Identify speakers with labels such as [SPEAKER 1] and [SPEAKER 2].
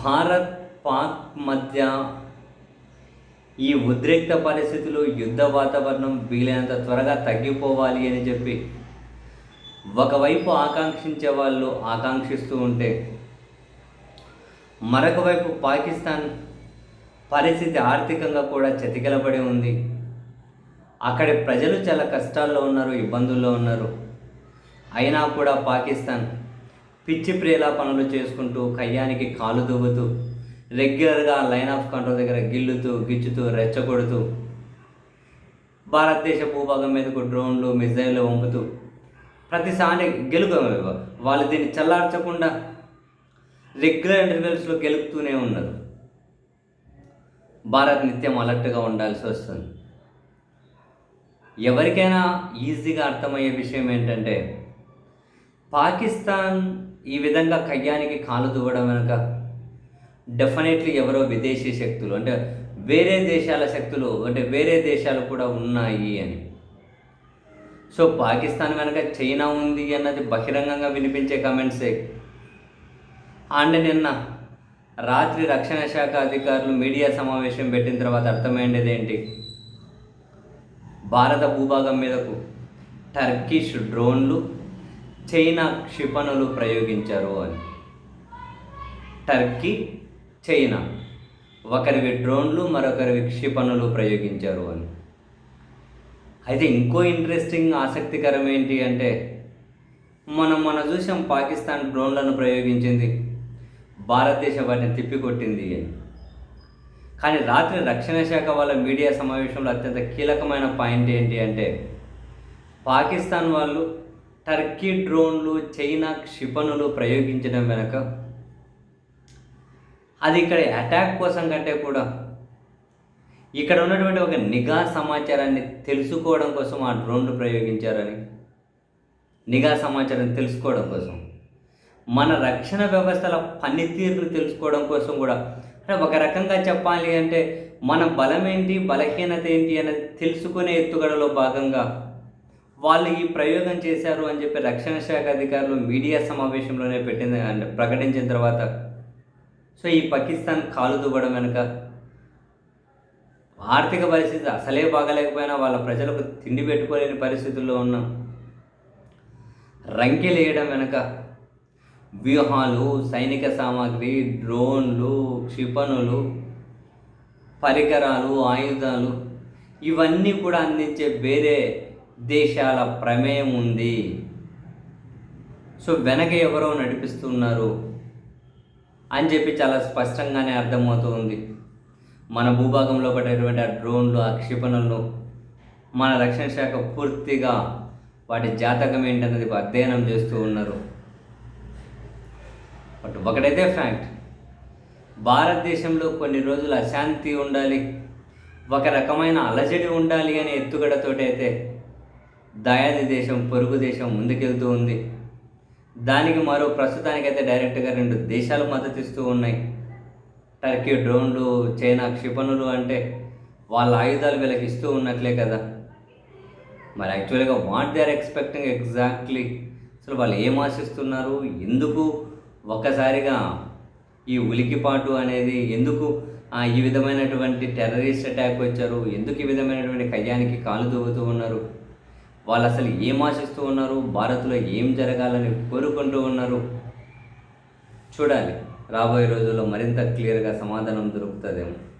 [SPEAKER 1] భారత్ పాక్ మధ్య ఈ ఉద్రిక్త పరిస్థితులు యుద్ధ వాతావరణం వీలైనంత త్వరగా తగ్గిపోవాలి అని చెప్పి ఒకవైపు ఆకాంక్షించే వాళ్ళు ఆకాంక్షిస్తూ ఉంటే మరొక వైపు పాకిస్తాన్ పరిస్థితి ఆర్థికంగా కూడా చతికిలబడి ఉంది. అక్కడి ప్రజలు చాలా కష్టాల్లో ఉన్నారు ఇబ్బందుల్లో ఉన్నారు. అయినా కూడా పాకిస్తాన్ పిచ్చి ప్రేలా పనులు చేసుకుంటూ కయ్యానికి కాలు దువ్వుతూ రెగ్యులర్గా లైన్ ఆఫ్ కంట్రోల్ దగ్గర గిల్లుతూ గిచ్చుతూ రెచ్చగొడుతూ భారతదేశ భూభాగం మీదకు డ్రోన్లు మిజైళ్ళు వంపుతూ ప్రతిసారి గెలుపు వాళ్ళు దీన్ని చల్లార్చకుండా రెగ్యులర్ ఇంటర్వెల్స్లో గెలుపుతూనే ఉన్నారు. భారత్ నిత్యం అలర్ట్గా ఉండాల్సి వస్తుంది. ఎవరికైనా ఈజీగా అర్థమయ్యే విషయం ఏంటంటే పాకిస్తాన్ ఈ విధంగా కయ్యానికి కాలు దువ్వడం వెనుక డెఫినెట్లీ ఎవరో విదేశీ శక్తులు అంటే వేరే దేశాల శక్తులు అంటే వేరే దేశాలు కూడా ఉన్నాయి అని. సో పాకిస్తాన్ కనుక చైనా ఉంది అన్నది బహిరంగంగా వినిపించే కమెంట్సే అండ్ నిన్న రాత్రి రక్షణ శాఖ అధికారులు మీడియా సమావేశం పెట్టిన తర్వాత అర్థమైండేది ఏంటి? భారత భూభాగం మీదకు టర్కిష్ డ్రోన్లు చైనా క్షిపణులు ప్రయోగించారు అని. Turkey China. ఒకరివి డ్రోన్లు మరొకరివి క్షిపణులు ప్రయోగించారు అని. అయితే ఇంకో ఇంట్రెస్టింగ్ ఆసక్తికరం ఏంటి అంటే మనం మన చూసాం పాకిస్తాన్ డ్రోన్లను ప్రయోగించింది. భారతదేశం వాటిని తిప్పికొట్టింది అని. కానీ రాత్రి రక్షణ శాఖ వాళ్ళ మీడియా సమావేశంలో అత్యంత కీలకమైన పాయింట్ ఏంటి అంటే పాకిస్తాన్ వాళ్ళు టర్కీ డ్రోన్లు చైనా క్షిపణులు ప్రయోగించడం వెనక అది ఇక్కడ అటాక్ కోసం కంటే కూడా ఇక్కడ ఉన్నటువంటి ఒక నిఘా సమాచారాన్ని తెలుసుకోవడం కోసం ఆ డ్రోన్లు ప్రయోగించారని. నిఘా సమాచారం తెలుసుకోవడం కోసం. మన రక్షణ వ్యవస్థల పనితీరును తెలుసుకోవడం కోసం కూడా. అంటే ఒక రకంగా చెప్పాలి అంటే మన బలం ఏంటి బలహీనత ఏంటి అనేది తెలుసుకునే ఎత్తుగడలో భాగంగా వాళ్ళు ఈ ప్రయోగం చేశారు అని చెప్పి రక్షణ శాఖ అధికారులు మీడియా సమావేశంలోనే పెట్టింది అంటే ప్రకటించిన తర్వాత. సో ఈ పాకిస్తాన్ కాలు దువ్వడం వెనుక ఆర్థిక పరిస్థితి అసలే బాగలేకపోయినా వాళ్ళ ప్రజలకు తిండి పెట్టుకోలేని పరిస్థితుల్లో ఉన్నాం రంకెలేయడం వెనుక వ్యూహాలు సైనిక సామాగ్రి డ్రోన్లు క్షిపణులు పరికరాలు ఆయుధాలు ఇవన్నీ కూడా అందించే వేరే దేశాల ప్రమేయం ఉంది. సో వెనక ఎవరో నడిపిస్తున్నారు అని చెప్పి చాలా స్పష్టంగానే అర్థమవుతుంది. మన భూభాగంలో పడేటువంటి ఆ డ్రోన్లు ఆ క్షిపణులను మన రక్షణ శాఖ పూర్తిగా వాటి జాతకం ఏంటన్నది అధ్యయనం చేస్తూ ఉన్నారు. బట్ ఒకటైతే ఫ్యాక్ట్. భారతదేశంలో కొన్ని రోజులు అశాంతి ఉండాలి. ఒక రకమైన అలజడి ఉండాలి అనే ఎత్తుగడతోటైతే దయాది దేశం పొరుగు దేశం ముందుకెళ్తూ ఉంది. దానికి మరో ప్రస్తుతానికైతే డైరెక్ట్గా రెండు దేశాలు మద్దతిస్తూ ఉన్నాయి. టర్కీ డ్రోన్లు చైనా క్షిపణులు అంటే వాళ్ళ ఆయుధాలు వీళ్ళకి ఇస్తూ ఉన్నట్లే కదా. మరి యాక్చువల్గా what they are expecting exactly? అసలు వాళ్ళు ఏం ఆశిస్తున్నారు? ఎందుకు ఒక్కసారిగా ఈ ఉలికిపాటు అనేది ఎందుకు ఈ విధమైనటువంటి టెర్రరిస్ట్ అటాక్ వచ్చారు? ఎందుకు ఈ విధమైనటువంటి కయ్యానికి కాలు దూవుతూ ఉన్నారు? వాళ్ళు అసలు ఏం ఆశిస్తూ ఉన్నారు? భారత్లో ఏం జరగాలని కోరుకుంటూ ఉన్నారు? చూడాలి. రాబోయే రోజుల్లో మరింత క్లియర్గా సమాధానం దొరుకుతుందేమో.